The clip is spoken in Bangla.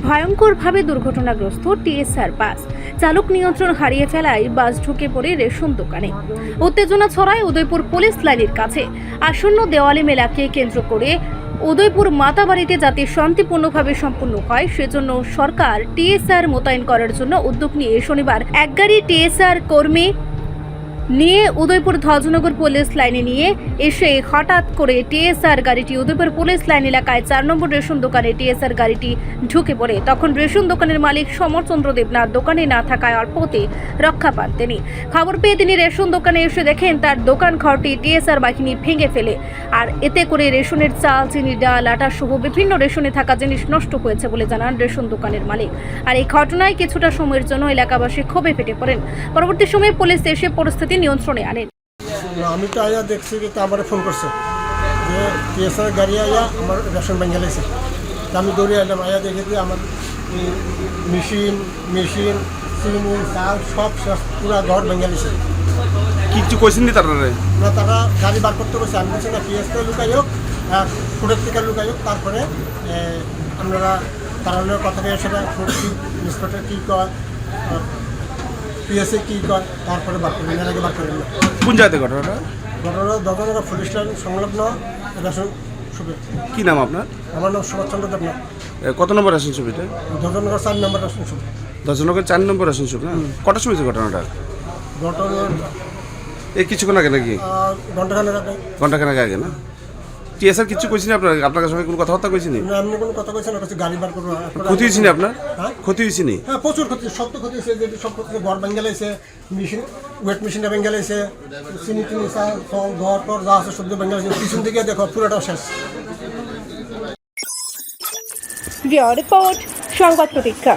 ভয়ঙ্করভাবে দুর্ঘটনাগ্রস্ত টিএসআর বাস। চালক নিয়ন্ত্রণ হারিয়ে ফেলায় বাস ঢুকে পড়ে রেশন দোকানে। উত্তেজনা ছড়ায় উদয়পুর পুলিশ লাইনের কাছে। আসন্ন দেওয়ালি মেলাকে কেন্দ্র করে উদয়পুর মাতাবাড়িতে যাতে শান্তিপূর্ণভাবে সম্পন্ন হয়, সেজন্য সরকার টিএসআর মোতায়েন করার জন্য উদ্যোগ নিয়ে শনিবার এক গাড়ি টিএসআর কর্মী নিয়ে উদয়পুর ধ্বজনগর পুলিশ লাইনে নিয়ে এসে হঠাৎ করে টিএসআর গাড়িটি, উদয়পুর পুলিশ লাইন এলাকায় চার নম্বর রেশন দোকানে টিএসআর গাড়িটি ঢুকে পড়ে। তখন রেশন দোকানের মালিক সমরচন্দ্র দেবনাথ দোকানে না থাকায় অল্পতে রক্ষা পান তিনি। খবর পেয়ে তিনি রেশন দোকানে এসে দেখেন তার দোকান ঘরটি টিএসআর বাহিনী ভেঙে ফেলে। আর এতে করে রেশনের চাল, চিনি, ডাল আটা সহ বিভিন্ন রেশনে থাকা জিনিস নষ্ট হয়েছে বলে জানান রেশন দোকানের মালিক। আর এই ঘটনায় কিছুটা সময়ের জন্য এলাকাবাসী ক্ষোভে ফেটে পড়েন। পরবর্তী সময়ে পুলিশ এসে পরিস্থিতি নিয়ন্ত্রণে আনেন। আমি তো আয়া দেখছি যে তা আমার ফোন করছে যে টিএসআর গাড়ি আয়া আমার রেশন ব্যাঙ্গে তা আমি দৌড়ে এলাম আয়া দেখে যে আমার মেশিন মেশিন চিনি চাল সব পুরা ঘর ভেঙে কি কিছু কইছেন নি তারা না তারা গাড়ি বার করতে বলছে। আমি বলছি না টিএসআর লুকাই হোক আর ফুটের থেকে লুকাই হোক তারপরে আপনারা তারা কথা সেটা করছি ইন্সপেক্টর কী কয় পিএসএ কী কয় তারপরে বার করবেন এর আগে বার করবেন না। কোন জায়গাতে ঘটনাটা? ঘটনা দখলরা পুলিশ লাইন সংলগ্ন রেশন সুবিধা কি নাম আপনার? আমার নাম সুভাষচন্দ্র দেবনাথ। এ, কত নম্বর রেশন ছবিটা? ধর্মনগর চার নম্বর রেশন সুবিধা দশজনকের চার নম্বর রেশন ছবি না? কটার সময় হয়েছে ঘটনাটা? ঘটনার এই কিছুক্ষণ আগে নাকি? ঘন্টাখানেক আগে। ঘন্টাখানেক আগে না? টিএসআর কিছু কইছি না আপনার? আপনার সঙ্গে কোনো কথাবার্তা কইছি নি? না, এমনি কোনো কথা কইছে না কাছে গাড়ি বার করব। ক্ষতি হয়েছে নি আপনার? হ্যাঁ? ক্ষতি হয়েছে নি? হ্যাঁ প্রচুর ক্ষতি সব তো ক্ষতি হয়েছে যে সব ক্ষতি ঘর ভেঙে লাইছে মেশিন ওয়েট মেশিনটা ভেঙে লাইছে চিনি চিনি চাল ফল ঘর টর যা আছে সবজি ভেঙে লাইছে পিছন দিকে দেখো পুরোটা শেষ। রিপোর্ট সংবাদ প্রতীক্ষা।